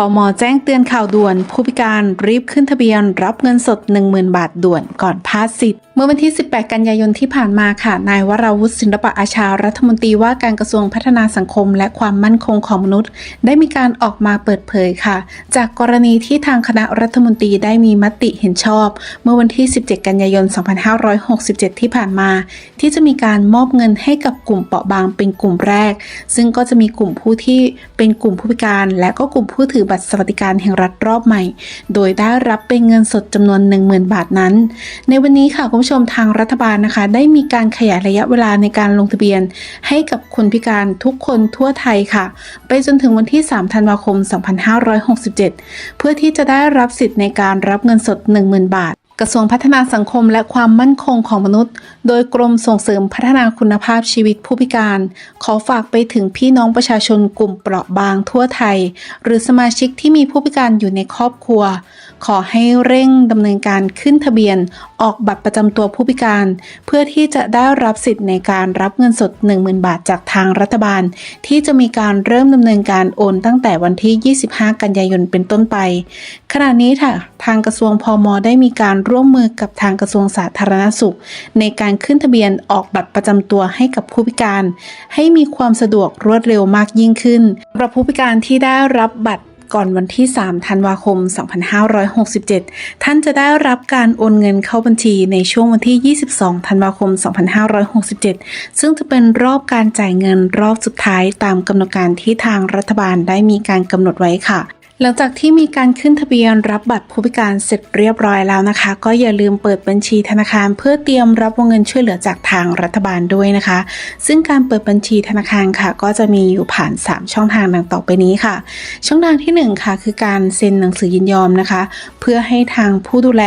พอมอแจ้งเตือนข่าวด่วน ผู้พิการรีบขึ้นทะเบียนรับเงินสด 10,000 บาทด่วนก่อนพาดสิทธิ์ มื่อวันที่ 18 กันยายนที่ผ่านมาค่ะ นายวราวุฒิศิลปะอาชารัฐมนตรีว่าการกระทรวงพัฒนาสังคม และความมั่นคงของมนุษย์ ได้มีการออกมาเปิดเผยค่ะ จากกรณีที่ทางคณะรัฐมนตรีได้มีมติเห็นชอบ เมื่อวันที่ 17 กันยายน 2567 ที่ผ่านมา ที่จะมีการมอบเงินให้กับกลุ่มเปราะบางเป็นกลุ่มแรก ซึ่งก็จะมีกลุ่มผู้ที่เป็นกลุ่มผู้พิการ และก็กลุ่มผู้ถือบัตรสวัสดิการแห่งรัฐรอบใหม่ โดยได้รับเป็นเงินสดจำนวน 10,000 บาทนั้น ในวันนี้ค่ะคุณผู้ชมทางรัฐบาลนะคะ ได้มีการขยายระยะเวลาในการลงทะเบียน ให้กับคนพิการทุกคนทั่วไทยค่ะ ไปจนถึงวันที่ 3 ธันวาคม 2567 เพื่อที่จะได้รับสิทธิ์ในการรับเงินสด 10,000 บาทกระทรวงพัฒนาสังคมและความมั่นคงของมนุษย์ โดยกรมส่งเสริมพัฒนาคุณภาพชีวิตผู้พิการ ขอฝากไปถึงพี่น้องประชาชนกลุ่มเปราะบางทั่วไทย หรือสมาชิกที่มีผู้พิการอยู่ในครอบครัว ขอให้เร่งดำเนินการขึ้นทะเบียนออกบัตรประจำตัวผู้พิการ เพื่อที่จะได้รับสิทธิ์ในการรับเงินสด 10,000 บาทจากทางรัฐบาล ที่จะมีการเริ่มดำเนินการโอนตั้งแต่วันที่ 25 กันยายนเป็นต้นไป ขณะนี้ค่ะ ทางกระทรวงพอมได้มีการร่วมมือกับทางกระทรวงสาธารณสุข ในการขึ้นทะเบียนออกบัตรประจำตัวให้กับผู้พิการ ให้มีความสะดวกรวดเร็วมากยิ่งขึ้นสำหรับผู้พิการที่ได้รับบัตร ก่อนวันที่ 3 ธันวาคม 2567 ท่านจะได้รับการโอนเงินเข้าบัญชีในช่วงวันที่ 22 ธันวาคม 2567 ซึ่งจะเป็นรอบการจ่ายเงินรอบสุดท้ายตามกำหนดการที่ทางรัฐบาลได้มีการกำหนดไว้ค่ะ หลังจากที่มีการขึ้นทะเบียนรับบัตรผู้พิการเสร็จเรียบร้อยแล้วนะคะ ก็อย่าลืมเปิดบัญชีธนาคาร เพื่อเตรียมรับวงเงินช่วยเหลือจากทางรัฐบาลด้วยนะคะ ซึ่งการเปิดบัญชีธนาคารค่ะ ก็จะมีอยู่ผ่าน 3 ช่องทางดังต่อไปนี้ค่ะ ช่องทางที่ 1 ค่ะ คือการเซ็นหนังสือยินยอมนะคะ พื่อให้ทางผู้ดูแล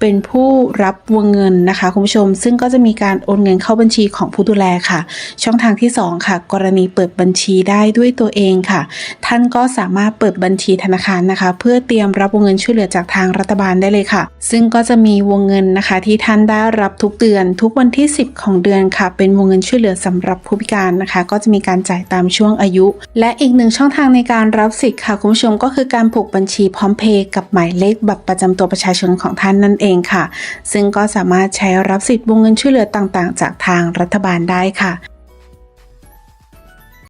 เป็นผู้รับวงเงินนะคะคุณผู้ชม ซึ่งก็จะมีการโอนเงินเข้าบัญชีของผู้ดูแลค่ะ ช่องทางที่ 2 ค่ะ กรณีเปิดบัญชีได้ด้วยตัวเองค่ะ ท่านก็สามารถเปิดบัญชีธนาคารนะคะ เพื่อเตรียมรับวงเงินช่วยเหลือจากทางรัฐบาลได้เลยค่ะ ซึ่งก็จะมีวงเงินนะคะ ที่ท่านได้รับทุกเดือน ทุกวันที่ 10 ของเดือนค่ะ เป็นวงเงินช่วยเหลือสำหรับผู้พิการนะคะ ก็จะมีการจ่ายตามช่วงอายุ และอีกหนึ่งช่องทางในการรับสิทธิ์ค่ะคุณผู้ชมก็คือการผูกบัญชีพร้อมเพย์กับหมายเลขบัตรประจำตัวประชาชนของท่านนั่นเองค่ะ ซึ่งก็สามารถใช้รับสิทธิ์วงเงินช่วยเหลือต่างๆ จากทางรัฐบาลได้ค่ะ